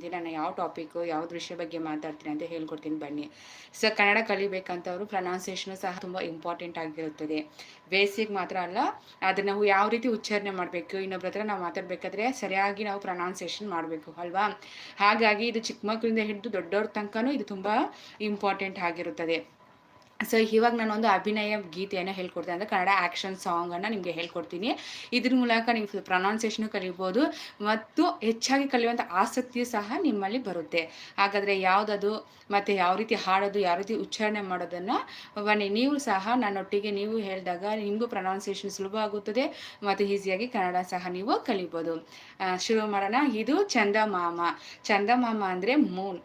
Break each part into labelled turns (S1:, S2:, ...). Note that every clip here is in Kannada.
S1: ಮುಂದೆ ನಾನು ಯಾವ ಟಾಪಿಕ್ ಯಾವ ದೃಶ್ಯ ಬಗ್ಗೆ ಮಾತಾಡ್ತೀನಿ ಅಂತ ಹೇಳ್ಕೊಡ್ತೀನಿ ಬನ್ನಿ. ಸೊ ಕನ್ನಡ ಕಲಿಬೇಕಂತವರು ಪ್ರೊನೌನ್ಸಿಯೇಷನು ಸಹ ತುಂಬ ಇಂಪಾರ್ಟೆಂಟ್ ಆಗಿರುತ್ತದೆ. ಬೇಸಿಕ್ ಮಾತ್ರ ಅಲ್ಲ, ಅದನ್ನ ನಾವು ಯಾವ ರೀತಿ ಉಚ್ಚಾರಣೆ ಮಾಡಬೇಕು ಇನ್ನೊಬ್ಬರ ಹತ್ರ ನಾವು ಮಾತಾಡಬೇಕಾದ್ರೆ ಸರಿಯಾಗಿ ನಾವು ಪ್ರೊನೌನ್ಸಿಯೇಷನ್ ಮಾಡಬೇಕು, ಅಲ್ವಾ? ಹಾಗಾಗಿ ಇದು ಚಿಕ್ಕ ಮಕ್ಕಳಿಂದ ಹಿಡಿದು ದೊಡ್ಡವ್ರ ತನಕನೂ ಇದು ತುಂಬ ಇಂಪಾರ್ಟೆಂಟ್ ಆಗಿರುತ್ತದೆ. ಸೊ ಇವಾಗ ನಾನು ಒಂದು ಅಭಿನಯ ಗೀತೆಯನ್ನು ಹೇಳ್ಕೊಡ್ತೀನಿ ಅಂದರೆ ಕನ್ನಡ ಆ್ಯಕ್ಷನ್ ಸಾಂಗನ್ನು ನಿಮಗೆ ಹೇಳ್ಕೊಡ್ತೀನಿ. ಇದ್ರ ಮೂಲಕ ನೀವು ಪ್ರೊನೌನ್ಸಿಯೇಷನು ಕಲಿಬೋದು ಮತ್ತು ಹೆಚ್ಚಾಗಿ ಕಲಿಯುವಂಥ ಆಸಕ್ತಿಯು ಸಹ ನಿಮ್ಮಲ್ಲಿ ಬರುತ್ತೆ. ಹಾಗಾದರೆ ಯಾವುದದು ಮತ್ತು ಯಾವ ರೀತಿ ಹಾಡೋದು, ಯಾವ ರೀತಿ ಉಚ್ಚಾರಣೆ ಮಾಡೋದನ್ನು ಬನ್ನಿ. ನೀವು ಸಹ ನನ್ನೊಟ್ಟಿಗೆ ನೀವು ಹೇಳಿದಾಗ ನಿಮಗೂ ಪ್ರೊನೌನ್ಸಿಯೇಷನ್ ಸುಲಭ ಆಗುತ್ತದೆ ಮತ್ತು ಈಸಿಯಾಗಿ ಕನ್ನಡ ಸಹ ನೀವು ಕಲಿಬೋದು. ಶುರು ಮಾಡೋಣ ಇದು ಚಂದಮಾಮ. ಚಂದಮಾಮ ಅಂದರೆ ಮೂನ್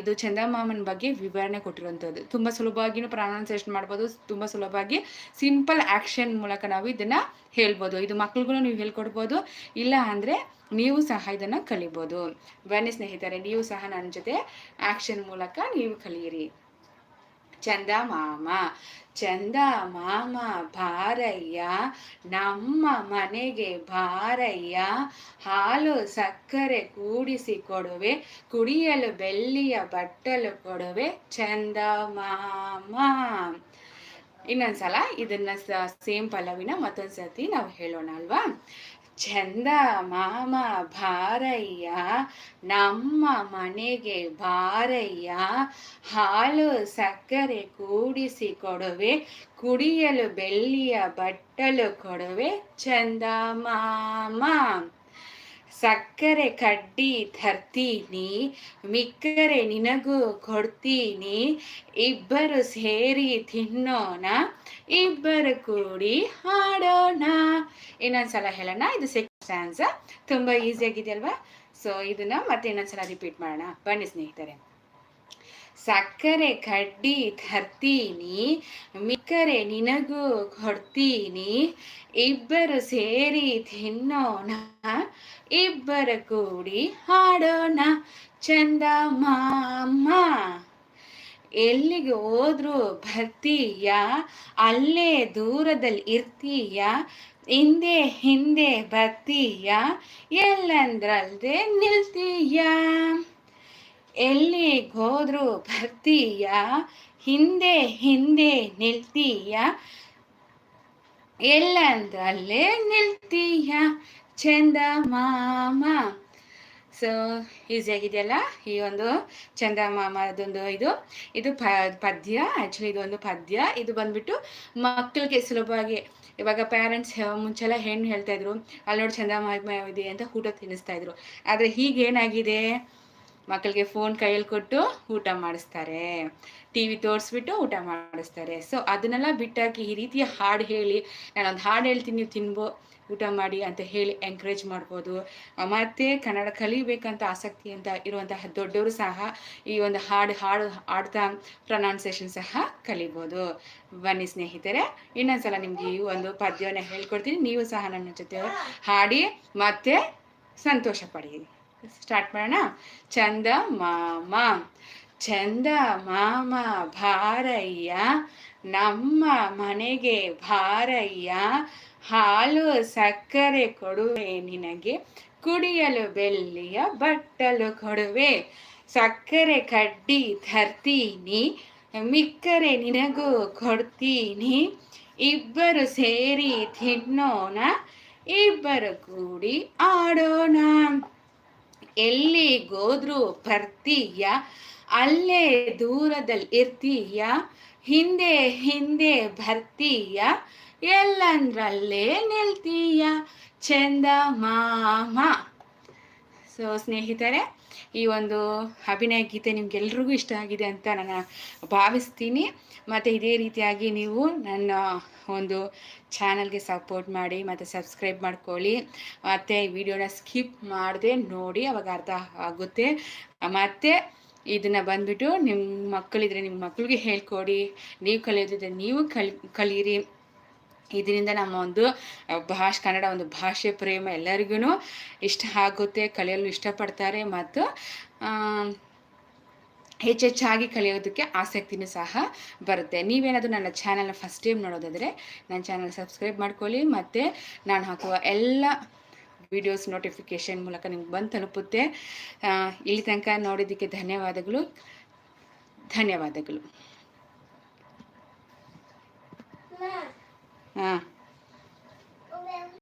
S1: ಇದು ಚಂದಮಾಮನ ಬಗ್ಗೆ ವಿವರಣೆ ಕೊಟ್ಟಿರುವಂಥದ್ದು ತುಂಬ ಸುಲಭವಾಗಿಯೂ ಪ್ರೊನೌನ್ಸಿಯೇಷನ್ ಮಾಡ್ಬೋದು. ತುಂಬ ಸುಲಭವಾಗಿ ಸಿಂಪಲ್ ಆ್ಯಕ್ಷನ್ ಮೂಲಕ ನಾವು ಇದನ್ನು ಹೇಳ್ಬೋದು. ಇದು ಮಕ್ಳಿಗೂ ನೀವು ಹೇಳ್ಕೊಡ್ಬೋದು. ಇಲ್ಲ ಅಂದರೆ ನೀವು ಸಹ ಇದನ್ನು ಕಲಿಬೋದು. ಬನ್ನಿ ಸ್ನೇಹಿತರೆ, ನೀವು ಸಹ ನನ್ನ ಜೊತೆ ಆ್ಯಕ್ಷನ್ ಮೂಲಕ ನೀವು ಕಲಿಯಿರಿ. ಚಂದ ಮಾಮ ಚಂದ ಮಾಮ ಭಾರಯ್ಯ, ನಮ್ಮ ಮನೆಗೆ ಭಾರಯ್ಯ, ಹಾಲು ಸಕ್ಕರೆ ಕೂಡಿಸಿ ಕೊಡುವೆ, ಕುಡಿಯಲು ಬೆಳ್ಳಿಯ ಬಟ್ಟಲು ಕೊಡುವೆ ಚಂದ ಮಾಮ ಇನ್ನೊಂದ್ಸಲ ಇದನ್ನ ಸೇಮ್ ಪಲ್ಲವಿನ ಮತ್ತೊಂದ್ಸತಿ ನಾವು ಹೇಳೋಣ ಅಲ್ವಾ? ಚಂದ ಮಾಮ ಭಾರಯ್ಯ, ನಮ್ಮ ಮನೆಗೆ ಭಾರಯ್ಯ, ಹಾಲು ಸಕ್ಕರೆ ಕೂಡಿಸಿ ಕೊಡುವೆ, ಕುಡಿಯಲು ಬೆಳ್ಳಿಯ ಬಟ್ಟಲು ಕೊಡುವೆ, ಚಂದ ಮಾಮ. ಸಕ್ಕರೆ ಕಡ್ಡಿ ತರ್ತೀನಿ, ಮಿಕ್ಕರೆ ನಿನಗೂ ಕೊಡ್ತೀನಿ, ಇಬ್ಬರು ಸೇರಿ ತಿನ್ನೋಣ, ಇಬ್ಬರು ಕೂಡಿ ಹಾಡೋಣ. ಇನ್ನೊಂದ್ಸಲ ಹೇಳೋಣ, ಇದು ಸೆಕೆಂಡ್ ಸ್ಟ್ಯಾನ್ಸ್ ತುಂಬ ಈಸಿ ಆಗಿದೆಯಲ್ವಾ? ಸೊ ಇದನ್ನ ಮತ್ತೆ ಇನ್ನೊಂದ್ಸಲ ರಿಪೀಟ್ ಮಾಡೋಣ. ಬನ್ನಿ ಸ್ನೇಹಿತರೆ. ಸಕ್ಕರೆ ಕಡ್ಡಿ ತರ್ತೀನಿ, ಮಿಕ್ಕರೆ ನಿನಗೂ ಕೊಡ್ತೀನಿ. ಇಬ್ಬರು ಸೇರಿ ತಿನ್ನೋಣ, ಇಬ್ಬರು ಕೂಡಿ ಹಾಡೋಣ. ಚಂದ ಮಾಮ, ಎಲ್ಲಿಗೆ ಹೋದ್ರು ಬರ್ತೀಯ? ಅಲ್ಲೇ ದೂರದಲ್ಲಿ ಇರ್ತೀಯ? ಹಿಂದೆ ಹಿಂದೆ ಬರ್ತೀಯ? ಎಲ್ಲಂದ್ರಲ್ದೆ ನಿಲ್ತೀಯ? ಎಲ್ಲಿಗೆ ಹೋದ್ರು ಬರ್ತೀಯ? ಹಿಂದೆ ಹಿಂದೆ ನಿಲ್ತೀಯ? ಎಲ್ಲಂದ್ರಲ್ಲೇ ನಿಲ್ತೀಯ? ಚಂದ ಮಾಮ. ಸೊ ಈಸಿಯಾಗಿದೆಯಲ್ಲ ಈ ಒಂದು ಚಂದಮಾಮದೊಂದು ಇದು. ಇದು ಪ, ಪದ್ಯ. ಆ್ಯಕ್ಚುಲಿ ಇದೊಂದು ಪದ್ಯ. ಇದು ಬಂದ್ಬಿಟ್ಟು ಮಕ್ಕಳಿಗೆ ಸುಲಭವಾಗಿ ಇವಾಗ ಪ್ಯಾರೆಂಟ್ಸ್ ಮುಂಚೆಲ್ಲ ಹೆಣ್ಣು ಹೇಳ್ತಾಯಿದ್ರು ಅಲ್ಲಿ ನೋಡಿ ಚಂದಮಾಮ ಇದೆ ಅಂತ ಊಟ ತಿನ್ನಿಸ್ತಾ ಇದ್ರು. ಆದರೆ ಹೀಗೇನಾಗಿದೆ? ಮಕ್ಕಳಿಗೆ ಫೋನ್ ಕೈಯಲ್ಲಿ ಕೊಟ್ಟು ಊಟ ಮಾಡಿಸ್ತಾರೆ. ಟಿ ವಿ ತೋರಿಸ್ಬಿಟ್ಟು ಊಟ ಮಾಡಿಸ್ತಾರೆ. ಸೊ ಅದನ್ನೆಲ್ಲ ಬಿಟ್ಟಾಕಿ ಈ ರೀತಿಯ ಹಾಡು ಹೇಳಿ, ನಾನೊಂದು ಹಾಡು ಹೇಳ್ತೀನಿ, ನೀವು ತಿನ್ಬೋ, ಊಟ ಮಾಡಿ ಅಂತ ಹೇಳಿ ಎಂಕರೇಜ್ ಮಾಡ್ಬೋದು. ಮತ್ತೆ ಕನ್ನಡ ಕಲಿಬೇಕಂತ ಆಸಕ್ತಿ ಅಂತ ಇರುವಂತಹ ದೊಡ್ಡವರು ಸಹ ಈ ಒಂದು ಹಾಡು ಹಾಡು, ಹಾಡ್ತಾ ಪ್ರೊನೌನ್ಸೇಷನ್ ಸಹ ಕಲಿಬೋದು. ಬನ್ನಿ ಸ್ನೇಹಿತರೆ, ಇನ್ನೊಂದ್ಸಲ ನಿಮ್ಗೆ ಈ ಒಂದು ಪದ್ಯವನ್ನು ಹೇಳ್ಕೊಡ್ತೀನಿ. ನೀವು ಸಹ ನನ್ನ ಜೊತೆ ಹಾಡಿ, ಮತ್ತೆ ಸಂತೋಷ ಪಡೀರಿ ಸ್ಟಾರ್ಟ್ ಮಾಡೋಣ. ಚಂದ ಮಾಮ. ಚಂದ ಮಾಮ, ಭಾರಯ್ಯ. ನಮ್ಮ ಮನೆಗೆ ಭಾರಯ್ಯ. ಹಾಲು ಸಕ್ಕರೆ ಕೊಡುವೆ ನಿನಗೆ. ಕುಡಿಯಲು ಬೆಳ್ಳಿಯ ಬಟ್ಟಲು ಕೊಡುವೆ. ಸಕ್ಕರೆ ಕಡ್ಡಿ ತರ್ತೀನಿ. ಮಿಕ್ಕರೆ ನಿನಗೂ ಕೊಡ್ತೀನಿ. ಇಬ್ಬರು ಸೇರಿ ತಿನ್ನೋಣ. ಇಬ್ಬರು ಕೂಡಿ ಆಡೋಣ. ಎಲ್ಲಿಗೋದ್ರೂ ಬರ್ತೀಯ? ಅಲ್ಲೇ ದೂರದಲ್ಲಿ ಇರ್ತೀಯ? ಹಿಂದೆ ಹಿಂದೆ ಬರ್ತೀಯ? ಎಲ್ಲಂದ್ರಲ್ಲೇ ನಿಲ್ತೀಯ? ಚಂದ ಮಾಮ. ಸೊ ಸ್ನೇಹಿತರೆ, ಈ ಒಂದು ಅಭಿನಯ ಗೀತೆ ನಿಮ್ಗೆಲ್ರಿಗೂ ಇಷ್ಟ ಆಗಿದೆ ಅಂತ ನಾನು ಭಾವಿಸ್ತೀನಿ. ಮತ್ತು ಇದೇ ರೀತಿಯಾಗಿ ನೀವು ನನ್ನ ಒಂದು ಚಾನಲ್ಗೆ ಸಪೋರ್ಟ್ ಮಾಡಿ, ಮತ್ತು ಸಬ್ಸ್ಕ್ರೈಬ್ ಮಾಡ್ಕೊಳ್ಳಿ. ಮತ್ತು ವಿಡಿಯೋನ ಸ್ಕಿಪ್ ಮಾಡದೆ ನೋಡಿ, ಅವಾಗ ಅರ್ಥ ಆಗುತ್ತೆ. ಮತ್ತು ಇದನ್ನು ಬಂದುಬಿಟ್ಟು ನಿಮ್ಮ ಮಕ್ಕಳಿದ್ರೆ ನಿಮ್ಮ ಮಕ್ಕಳಿಗೆ ಹೇಳ್ಕೊಡಿ. ನೀವು ಕಲಿಯೋದಿದ್ರೆ ನೀವು ಕಲಿ, ಕಲೀರಿ. ಇದರಿಂದ ನಮ್ಮ ಒಂದು ಭಾಷೆ, ಕನ್ನಡ ಒಂದು ಭಾಷೆ ಪ್ರೇಮ ಎಲ್ಲರಿಗೂ ಇಷ್ಟ ಆಗುತ್ತೆ, ಕಲಿಯಲು ಇಷ್ಟಪಡ್ತಾರೆ ಮತ್ತು ಹೆಚ್ಚೆಚ್ಚಾಗಿ ಕಲಿಯೋದಕ್ಕೆ ಆಸಕ್ತಿನೂ ಸಹ ಬರುತ್ತೆ. ನೀವೇನಾದರೂ ನನ್ನ ಚಾನಲ್ನ ಫಸ್ಟ್ ಟೈಮ್ ನೋಡೋದಾದರೆ ನನ್ನ ಚಾನಲ್ ಸಬ್ಸ್ಕ್ರೈಬ್ ಮಾಡ್ಕೊಳ್ಳಿ ಮತ್ತು ನಾನು ಹಾಕುವ ಎಲ್ಲ ವಿಡಿಯೋಸ್ ನೋಟಿಫಿಕೇಷನ್ ಮೂಲಕ ನಿಮ್ಗೆ ಬಂದು ತಲುಪುತ್ತೆ. ಇಲ್ಲಿ ತನಕ ನೋಡಿದ್ದಕ್ಕೆ ಧನ್ಯವಾದಗಳು. ಧನ್ಯವಾದಗಳು. Yeah.